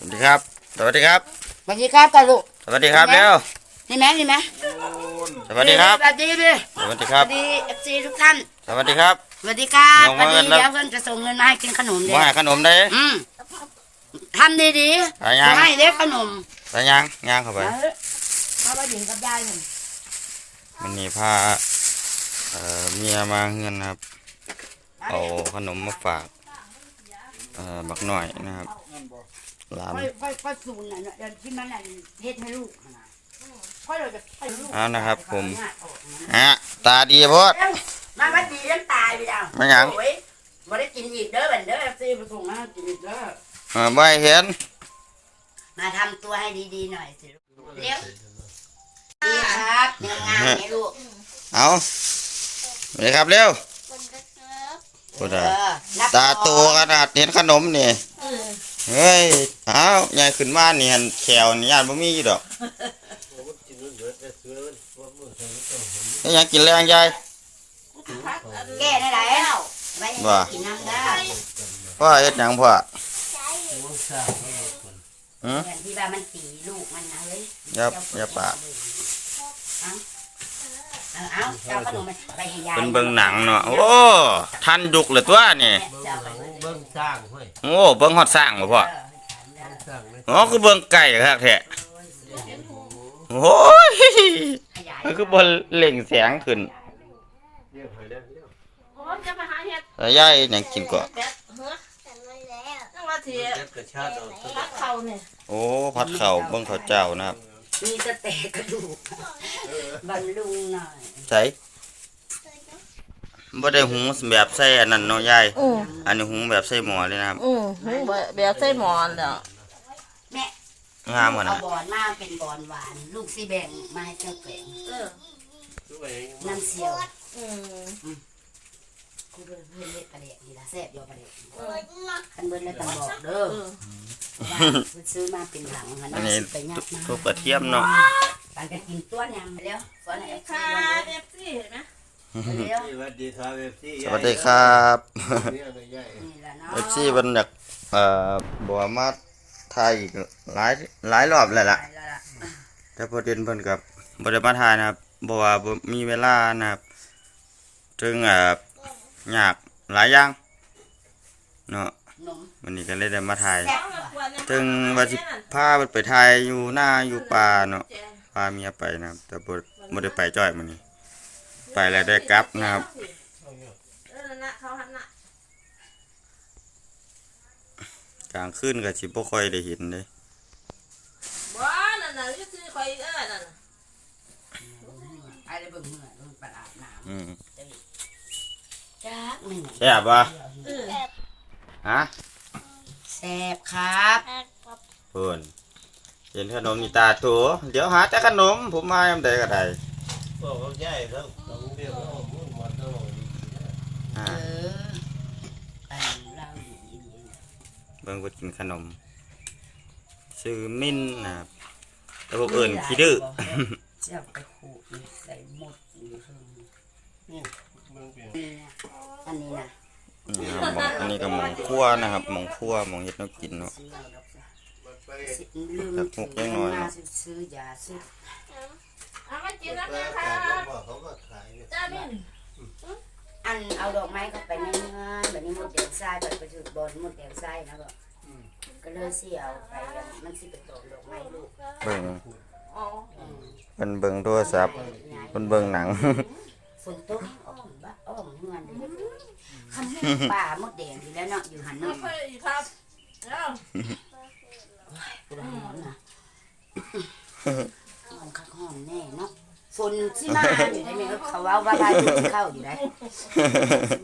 วัสดีครับ สวัสดีครับ สวัสดีครับกันลูกสวัสดีครับแม่เร็วนี่ไหมนี่ไหมสวัสดีครับ สวัสดีพี่สวัสดีคสรับวัสดีเอฟซีทุกท่าน สวัสดีครับ สวัสดีครับลงวัมานนี้แล้วเดี๋ยวเพื่อนจะส่งเงินมาให้กินขนมเด็ว่าให้ขนมได้อืมทำดีๆไปยังให้เด็กขนมไปยังย่างเข้าไปมาเถอะมาไปหญิงกับยายหนึ่งมันนี่พาเอ่อเมียมาเฮือนนะครับ เอาขนมมาฝาก เอ่อบักหน่อยนะครับ หลานค่อยค่อยค่อยสูนน่ะเดี๋ยวที่มันน่ะเฮ็ดให้ลูกนะค่อยเราจะให้ลูกเอานะครับผมเฮะตาดีโพดอ้ามาวัดดีเลี้ยงตายไปแล้วไม่หยัง โอ้ยบ่ได้กินอีกเด้อบันเด้อเอฟซีไปส่งมาให้กินอีกเด้อเออไม่เห็น มาทำตัวให้ดีๆหน่อยสิลูกเร็วดีครับเนื้องามไหมลูกเอาสวัสดีครับเร็วพูดเออะอรับตาโตขนาดเห็นขนมนี่ เฮ้ยเอาใหญ่ขึ้นมานี่หันแขวนี่ญาติบ่มีอยู่ดอกไอ้หยังกินแรงยายแก้ได้แล้วไว้ให้ว่ากินน้ำได้พ่อเฮ็ดหยังพ่อหืมที่ว่ามันตีลูกมันนะเฮ้ยย่าอย่าปากเอาเอาเอาเอาขนมไปให้ยายเป็นเบิ่งหนังเนาะโอ้ทันยุกเลยตัวนี่ เอาไปเลยเบิ่งสร้างเฮ้ยโอ้เบิ่งฮอดสร้างบ่พ่อเออสร้างเลยอ๋อคือเบิ่งไก่คักแท้โอ้ยให้ยายมันคือบ่เล่งแสงขึ้นเรียกให้แล้วเรียกโอ้ยจะมาหาเห็ดแล้วยายหยังกินก่อนแบบเฮ้ยจังว่าสิเรียกกระชากเอาตัวรักเขาเนี่ยโอ้ผัดข้าวเบิ่งข้าวเจ้านะครับมีสเต็กกระดูกบรรลุงหน่อยใส่ บ่ได้หุงแบบใส่อันนั้นเนาะยายอืออันนี้หุงแบบใส่หม้อเลยนะครับอือแบบใส่หมอนแล้วแม่งามขเอานาดบอนมาเป็นบอนหวาน ลูกสีแบ่งมาให้เจ้าแกงเออตัวเองน้ำเสียวอืมกูเพิ่นเพิ่นเฮ็ดประเด็กนี่ล่ะแซ่บอยู่ประเด็กคันเบิ่นแล้วต้องบอกเด้อเออว่าเพิ่นซื้อมาเป็นหลังหั่นอันน่ะนี้สิไปยัดมาทุกกระเทียมเนาะปานกันกินตัวยังเร็วฝนให้ค่ะค่ะเอฟซีเห็นไหมเร็ว สวัสดีครับเอฟซีสวัสดีครับเนี่ยก็ใหญ่นี่ล่ะเนาะเอฟซีเพิ่นอยากเอ่อบอกว่ามาถ่ายอีกหลายหลายรอบแล้วล่ะไปแล้วล่ะแต่ประเด็นเพิ่นกับบ่ได้มาถ่ายนะครับบ่ว่าบ่มีเวลานะครับถึงเอ่อยากหลายอย่างเนาะนมวันนี้ก็เลยได้มาถ่ายแซ่บเอามาว่ะขวดเนี่ยถึงว่าสิพาเพิ่นไปถ่ายอยู่หน้าอยู่ป่าเนาะพาเมียไปนะครับแต่บ่บ่ได้ไปจ้อยมื้อนี้ ไปแล้วได้กลับนะครับเออนะเขาหันน่ะกลางคืนก็สิบ่ค่อยได้เห็นเด้บ่นั่นน่ะก็ซื้อคอยเออนั่นน่ะไอ้ได้เบิ่งเมื่อเบิ่งปลาอาบน้อืมำจ้าไม่ไหนแซ่บบ่เออฮะแซ่บครับเพิ่นเห็นขนมนี่ตาโตเดี๋ยวหาแต่ขนมผมมายามใดก็ได้ บอกว่าใหญ่แล้วต้องเรียกว่ามุ่นมาตลอดอ่าเออไปเราอยู่ดีเบิ่งว่ากินขนม ซื้อมิ้นนะครับแต่พวกเอิ้นขี้ดื้อเจ้าไปขูดนี่ใส่หมดอยู่ข้างในนี่เบิ่งเปลี่ยนนี่นะอันนี้นะนี่ครับหม้องอันนี้ก็หมองครัวนะครับหมองครัวหมองเฮ็ดแนวกินเนาะ ซื้อเอาดอกจ้ะมันไปสิลืมครับถือพวกน้อยๆมาเนาะซื้อยาซื้อ เอามากินแล้วไปนะ กา คะ รบอกเขาก็ขายเนี่ย จ้ามิน อัน เอาดอกไม้เข้าไปในเงินแบบนี้หมดแดงทรายแบบไปถือบอลหมดแดงทรายนะก็ก็เลยเสียเอาไปอันมันสิไปตกดอกไม้ลูกเบิ่งอ๋ออืมเพิ่นเบิ่งโทรศัพท์เพิ่นเบิ่งหนังฝนตกอ้อมบ้าอ้อมเงินเลยคำนี้ป่าหมดแดงอยู่แล้วเนาะอยู่หันไม่เนาะค่อยอีกครับเอ้ากูได้หอมนะหอมคักหอมแน่เนาะ ฝนสิมาอยู่ได้ไหมเออเขาว่าว่าพายุสิเข้าอยู่ได้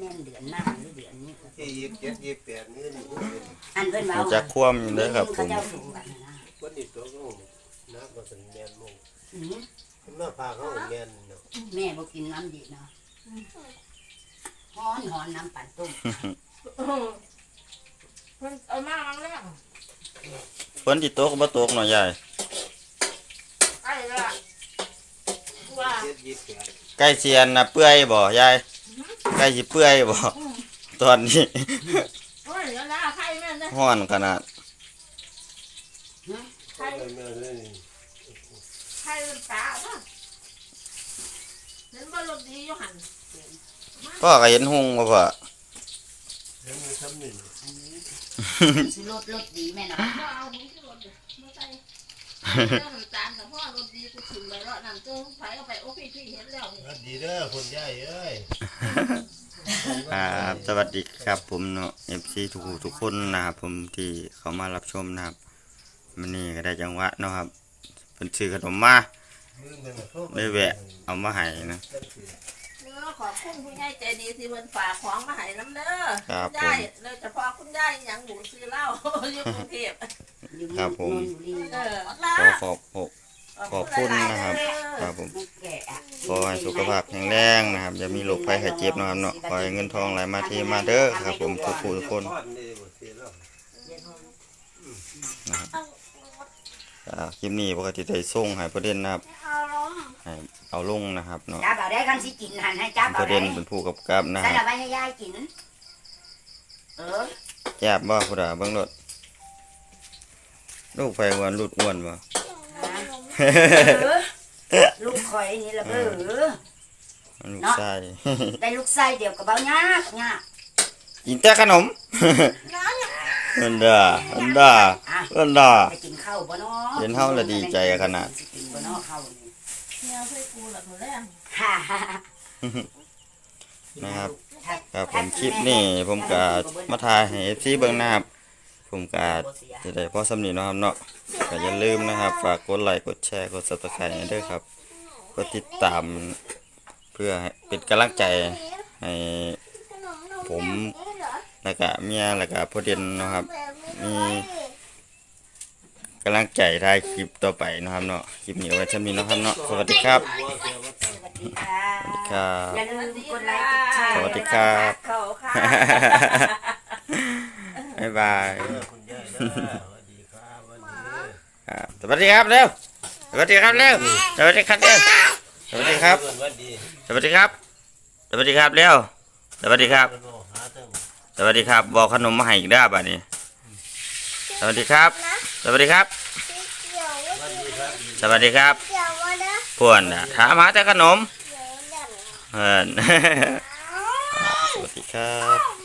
แม่นเดือนหน้าหรือเดือนนี้ที่ยี่สิบเจ็ดยี่สิบแปดนี่นี่อันเพิ่นว่ารู้จักความอยู่เด้อครับผเขามเจ้าสูงกันนะวันนี้ตัวก็นักก็เป็นแมนมุ่งอืมมาพาเขาแมนเนาะแม่บ่กินน้ำดีเนาะฮ้อนฮ้อนน้ำปั่นต้มเออเพิ่นเอามาแล้วเพิ่นสิตกบ่ตกเนาะยายใกล้แล้วล่ะ ว่าเจ็ดยี่สิบแปดใกล้เซียนน่ะเปื่อยบ่ยายใกล้สิเปื่อยบ่ตอนนี้โอ้ยแล้วนะใครแม่นเด้อร้อนขนาดใครแม่เลยใครเป็นตาเนาะเห็นว่ารถดีอยู่หันพ่อก็เห็นหุงบ่พ่อเดี๋ยวมือทำหนึ่งอันนี้สิรถรถดีแม่เนาะก็เอาหูที่รถมาใส่ ดีกูถึงไปแล้วนั่นตัวไฟเอาไปโอ้พี่พี่เห็นแล้วนี่วัดดีเด้อคนใหญ่เอ้ยครับสวัสดีครับผมเนาะ FC ทุกผู้ทุกคนนะครับผมที่เขามารับชมนะครับมันนี่ก็ได้จังหวะเนาะครับเป็นซื้อขนมมามือเป็นแบบได้แวะเอามาให้นะเออขอบคุณผู้ใหญ่ใจดีที่เพิ่นฝากของมาให้น้ำเด้อครับผมยายโดยเฉพาะคุณยายหยังหมูซื้อเหล้าอยู่กรุงเทพอยู่ครับผมนนบุรีเออขอขอบขอบ ขอบคุณนะครับครับผมมันแก่อะขอให้สุขภาพแข็งแรงนะครับอย่ามีโรคภัยไข้เจ็บนะครับเนาะขอให้เงินทองไหลมาเที่มาเด้อครับ ผมทุกผู้ทุกคนอ่าคลิปนี้ปกติได้ส่งให้ประเด็นนะครับให้เอาลงนะครับเนาะจับเอาได้กันสิกินหันให้จับปเอาระเด็ได้นเป็นผู้กับกับนะใส่ครัละบไว้ให้ยายกินเออแจ๊บบ่ผู้ใดเบิ่งรถลูกไฟอ้วนลูดอ้วนบ่เออ ลูกคอยนี่ละเบ้อลูกชายได้ลูกไส้เดียวกับเบายากยากกินแต่ขนมอันดาอันดาอะอันดาไปกินข้าวบ่เนาะเห็นเฮาแล้วดีใจขนาดสิกินบ่เนาะข้าวนี่เนี่ยใส่กูละตัวแรกฮ่าฮ่าฮ่านะครับถ้าครับผมคลิปนี้ผมก็มาถ่ายให้ FC เบิ่งนะครับ ผมก็บ่เสียจะได้พอสำนีเนาะครับเนาะก็อย่าลืมนะครับ ฝากกดไลค์กดแชร์กด Subscribe ให้ด้วยครับกดติดตามเพื่อให้เป็นกำลังใจให้ผมแล้วก็เมียแล้วก็พ่อเด่นเนาะครับมีกำลังใจถ่ายคลิปต่อไปเนาะครับเนาะคลิปนี้เอาไว้ชั้นนี้เนาะครับเนาะสวัสดีครับสวัสดีค่ะสวัสดีครับอย่าลืมกดไลค์กดแชร์สวัสดีครับเขาค่ะ บ๊ายบายคนใหญ่เด้อวัดดีครับวัดดีเด้อครับสวัสดีครับเร็วสวัสดีครับเร็วสวัสดีครับเร็วสวัสดีครับวัดดีสวัสดีครับ สวัสดีครับเร็วสวัสดีครับมันโอ้หาตั้งสวัสดีครับ บอกขนมมาให้อีกได้ป่ะนี่สวัสดีครับ สวัสดีครับวัดดีครับสวัสดีครับพวนน่ะถามหาแต่ขนมเพื่อนสวัสดีครับ